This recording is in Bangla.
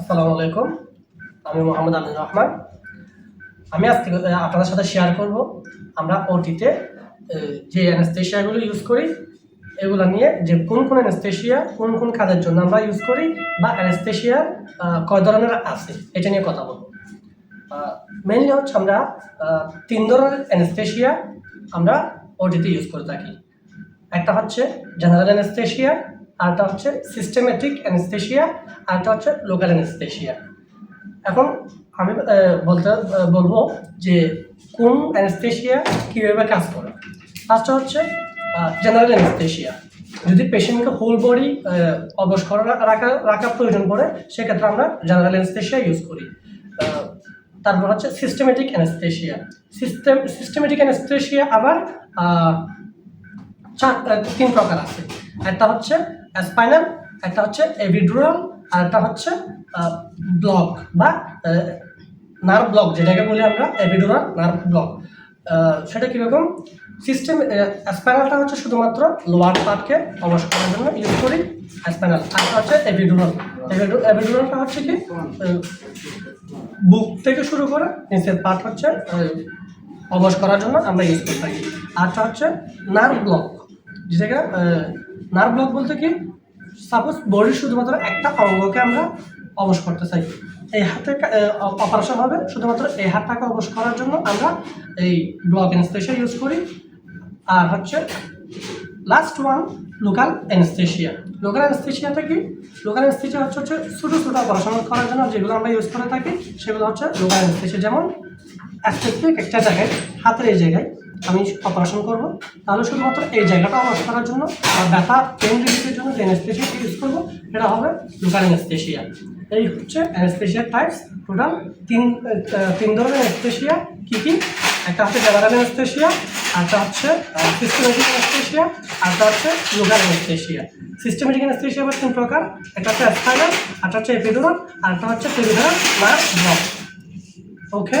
আসসালামু আলাইকুম। আমি মোহাম্মদ আমিনুর রহমান। আমি আজ থেকে আপনাদের সাথে শেয়ার করব। আমরা ওটিতে যে অ্যানেস্থেশিয়াগুলো ইউজ করি, এগুলো নিয়ে যে কোন কোন অ্যানেস্থেশিয়া কোন কোন কাজের জন্য আমরা ইউজ করি বা অ্যানেস্থেশিয়া কয় ধরনের আছে, এটা নিয়ে কথা বলব। মেনলি হচ্ছে আমরা তিন ধরনের অ্যানেস্থেশিয়া আমরা ওটিতে ইউজ করে থাকি। একটা হচ্ছে জেনারেল অ্যানেস্থেশিয়া আরটা হচ্ছে সিস্টেমেটিক অ্যানেস্থেশিয়া আরটা হচ্ছে লোকাল অ্যানেস্থেশিয়া এখন আমি বলতে বলব যে কোন অ্যানেস্থেশিয়া কীভাবে কাজ করে? ফার্স্টটা হচ্ছে জেনারেল অ্যানেস্থেশিয়া যদি পেশেন্টকে হোল বডি অবশ করা রাখা রাখা প্রয়োজন পড়ে, সেক্ষেত্রে আমরা জেনারেল অ্যানেস্থেশিয়া ইউজ করি। তারপর হচ্ছে systematic anaesthesia system systematic anaesthesia আবার চার তিন প্রকার আছে। একটা হচ্ছে স্পাইনাল একটা হচ্ছে এভিডুরাল আর একটা হচ্ছে ব্লক বা নার্ভ ব্লক যেটাকে বলি আমরা এভিডুরাল নার্ভ ব্লক সেটা কীরকম? সিস্টেম স্পাইনালটা হচ্ছে শুধুমাত্র লোয়ার পার্টকে অবশ করার জন্য ইউজ করি স্পাইনাল আরটা হচ্ছে এভিডুরাল এভিডুরালটা হচ্ছে কি? বুক থেকে শুরু করে নিচের পার্ট হচ্ছে অবশ করার জন্য আমরা ইউজ করে থাকি আরটা হচ্ছে নার্ভ ব্লক যেটাকে নার্ভ ব্লক বলতে কি? সাপোজ বডির শুধুমাত্র একটা অঙ্গকে আমরা অবশ করতে চাই। এই হাতে অপারেশন হবে শুধুমাত্র এই হাতটাকে অবশ করার জন্য আমরা এই ব্লক অ্যানেস্থেশিয়া ইউজ করি। আর হচ্ছে last one local anaesthesia local অ্যানেস্থেশিয়াতে কি? লোকাল অ্যানেস্থেশিয়া হচ্ছে হচ্ছে ছোটো ছোটো অপারেশন করার জন্য যেগুলো আমরা ইউজ করে থাকি, সেগুলো হচ্ছে লোকাল অ্যানেস্থেশিয়া যেমন একটা জায়গায়, হাতের এই জায়গায়। আমি অপারেশন করব, তাহলে শুধুমাত্র এই জায়গাটা অবশ করার জন্য আর ব্যথা পেন রিলিফের জন্য যে অ্যানেস্থেশিয়া ইউজ করব, সেটা হবে লোকাল অ্যানেস্থেশিয়া এই হচ্ছে অ্যানেস্থেশিয়ার টাইপস টোটাল তিন তিন ধরনের অ্যানেস্থেশিয়া কী কী? একটা হচ্ছে জেনারেল অ্যানেস্থেশিয়া আরটা হচ্ছে সিস্টেমেটিক অ্যানেস্থেশিয়া আরটা হচ্ছে লোকাল অ্যানেস্থেশিয়া সিস্টেমেটিক অ্যানেস্থেশিয়া আবার তিন প্রকার, একটা হচ্ছে স্পাইনাল আরটা হচ্ছে এপিডুরাল আরটা হচ্ছে পেরিফেরাল বা ব্লক ওকে